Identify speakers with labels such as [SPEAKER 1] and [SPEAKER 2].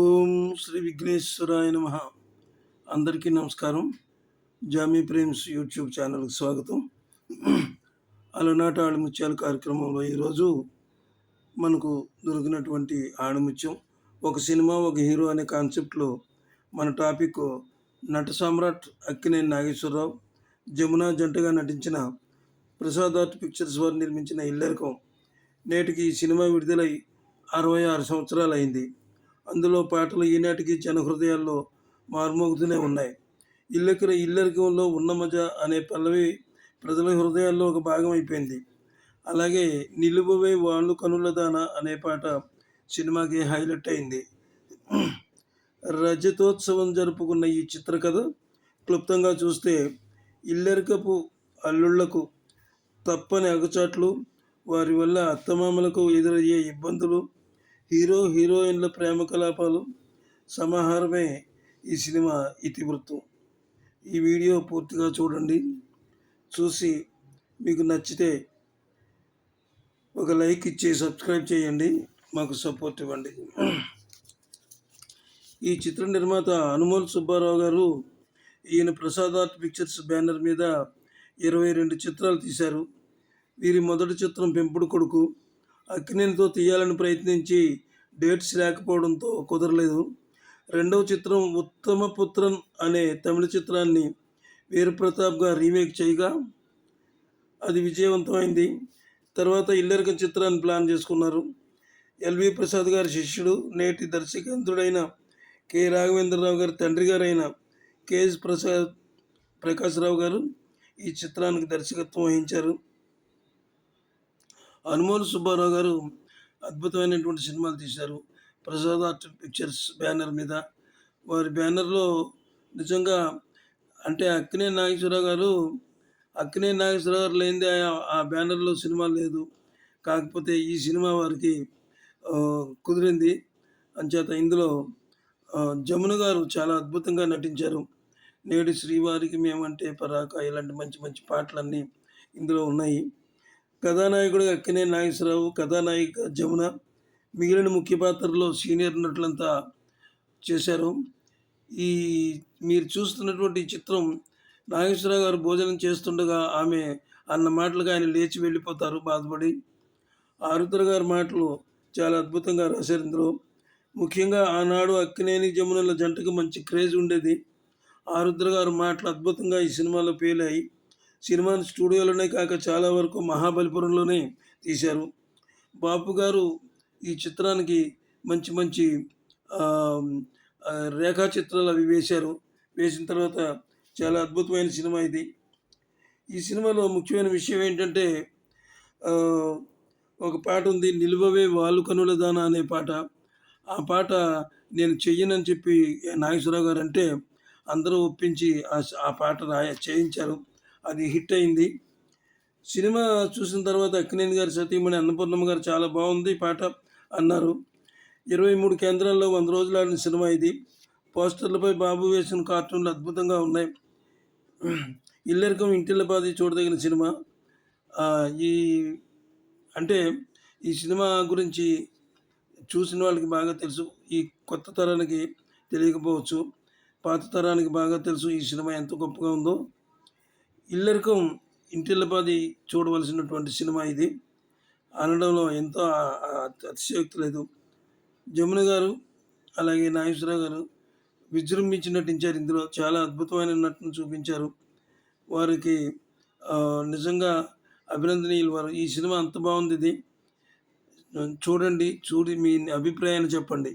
[SPEAKER 1] ఓం శ్రీ విఘ్నేశ్వరాయ నమ. అందరికీ నమస్కారం. జామీ ప్రేమ్స్ యూట్యూబ్ ఛానల్కి స్వాగతం. అలనాట ఆడముత్యాల కార్యక్రమంలో ఈరోజు మనకు దొరికినటువంటి ఆడముత్యం ఒక సినిమా ఒక హీరో అనే కాన్సెప్ట్లో మన టాపిక్ నట సామ్రాట్ అక్కినేని నాగేశ్వరరావు. జమునా జంటగా నటించిన ప్రసాద్ ఆర్ట్ పిక్చర్స్ వారు నిర్మించిన ఇల్లరికం నేటికి ఈ సినిమా విడుదలై అరవై ఆరు సంవత్సరాలు అయింది అందులో పాటలు ఈనాటికి జన హృదయాల్లో మార్మోగుతూనే ఉన్నాయి. ఇల్లెకర ఇల్లరికంలో ఉన్న మజ అనే పల్లవి ప్రజల హృదయాల్లో ఒక భాగం అయిపోయింది అలాగే నిలువవే వాళ్ళు కనుల దాన అనే పాట సినిమాకి హైలైట్ అయింది. రజతోత్సవం జరుపుకున్న ఈ చిత్రకథ క్లుప్తంగా చూస్తే ఇల్లరికపు అల్లుళ్ళకు తప్పని అగచాట్లు వారి వల్ల అత్తమామలకు ఎదురయ్యే ఇబ్బందులు హీరో హీరోయిన్ల ప్రేమ కలాపాలు సమాహారమే ఈ సినిమా ఇతివృత్తం. ఈ వీడియో పూర్తిగా చూడండి. చూసి మీకు నచ్చితే ఒక లైక్ ఇచ్చి సబ్స్క్రైబ్ చేయండి. మాకు సపోర్ట్ ఇవ్వండి. ఈ చిత్ర నిర్మాత అనుమోల్ సుబ్బారావు గారు ఈయన ప్రసాద్ ఆర్ట్ పిక్చర్స్ బ్యానర్ మీద ఇరవై రెండు చిత్రాలు తీశారు. వీరి మొదటి చిత్రం పెంపుడు కొడుకు అక్కినేనితో తీయాలని ప్రయత్నించి డేట్స్ లేకపోవడంతో కుదరలేదు. రెండవ చిత్రం ఉత్తమ పుత్రన్ అనే తమిళ చిత్రాన్ని వీరప్రతాప్గా రీమేక్ చేయగా అది విజయవంతమైంది. తర్వాత ఇల్లరిక చిత్రాన్ని ప్లాన్ చేసుకున్నారు. ఎల్వి ప్రసాద్ గారి శిష్యుడు నేటి దర్శకంతుడైన కె రాఘవేంద్రరావు గారి తండ్రి గారైన కెఎస్ ప్రసాద్ ప్రకాశ్రావు గారు ఈ చిత్రానికి దర్శకత్వం వహించారు. అనుమోల్ సుబ్బారావు గారు అద్భుతమైనటువంటి సినిమాలు తీశారు. ప్రసాద్ ఆర్ట్ పిక్చర్స్ బ్యానర్ మీద. వారి బ్యానర్లో నిజంగా అంటే అక్కినే నాగేశ్వరరావు గారు అక్కినే నాగేశ్వరరావు గారు లేనిదే ఆ- బ్యానర్లో సినిమా లేదు. కాకపోతే ఈ సినిమా వారికి కుదిరింది. అంచేత ఇందులో జమున గారు చాలా అద్భుతంగా నటించారు. నేడు శ్రీవారికి మేమంటే పరాక ఇలాంటి మంచి మంచి పాటలన్నీ ఇందులో ఉన్నాయి. కథానాయకుడు అక్కినే నాగేశ్వరరావు కథానాయిక జమున మిగిలిన ముఖ్య పాత్రలో సీనియర్ నటులంతా చేశారు. ఈ మీరు చూస్తున్నటువంటి చిత్రం నాగేశ్వరరావు గారు భోజనం చేస్తుండగా ఆమె అన్న మాటలుగా ఆయన లేచి వెళ్ళిపోతారు బాధపడి. ఆరుద్ర గారి మాటలు చాలా అద్భుతంగా రాశారు. ఇందులో ముఖ్యంగా ఆనాడు అక్కినేని జమునల జంటకు మంచి క్రేజ్ ఉండేది. ఆరుద్ర గారి మాటలు అద్భుతంగా ఈ సినిమాలో పేలాయి. సినిమాని స్టూడియోలోనే కాక చాలా వరకు మహాబలిపురంలోనే తీశారు. బాపు గారు ఈ చిత్రానికి మంచి మంచి రేఖాచిత్రాలు రేఖా చిత్రాలు అవి వేశారు. వేసిన తర్వాత చాలా అద్భుతమైన సినిమా ఇది. ఈ సినిమాలో ముఖ్యమైన విషయం ఏంటంటే ఒక పాట ఉంది నిలువవే వాళ్ళు కనుల దాన అనే పాట. ఆ పాట నేను చెయ్యనని చెప్పి నాగేశ్వరరావు గారు అంటే అందరూ ఒప్పించి ఆ ఆ పాట రాయ చేయించారు. అది హిట్ అయింది. సినిమా చూసిన తర్వాత అక్కినేని గారి సతీమణి అన్నపూర్ణమ్మ గారు చాలా బాగుంది పాట అన్నారు. ఇరవై మూడు కేంద్రాల్లో వంద రోజులు ఆడిన సినిమా ఇది. పోస్టర్లపై బాబు వేసిన కార్టూన్లు అద్భుతంగా ఉన్నాయి. ఇల్లరికం ఇంటిల్లపాది చూడదగిన సినిమా. ఈ అంటే ఈ సినిమా గురించి చూసిన వాళ్ళకి బాగా తెలుసు. ఈ కొత్త తరానికి తెలియకపోవచ్చు. పాత తరానికి బాగా తెలుసు ఈ సినిమా ఎంత గొప్పగా ఉందో. ఇల్లరికం ఇంటిల్లపాది చూడవలసినటువంటి సినిమా ఇది. అనడంలో ఎంతో అతిశయోక్తి లేదు. జమున గారు అలాగే నాగేశ్వరరావు గారు విజృంభించి నటించారు ఇందులో చాలా అద్భుతమైన నటన చూపించారు. వారికి నిజంగా అభినందనీయులు వారు. ఈ సినిమా అంత బాగుంది ఇది. చూడండి చూడి మీ అభిప్రాయాన్ని చెప్పండి.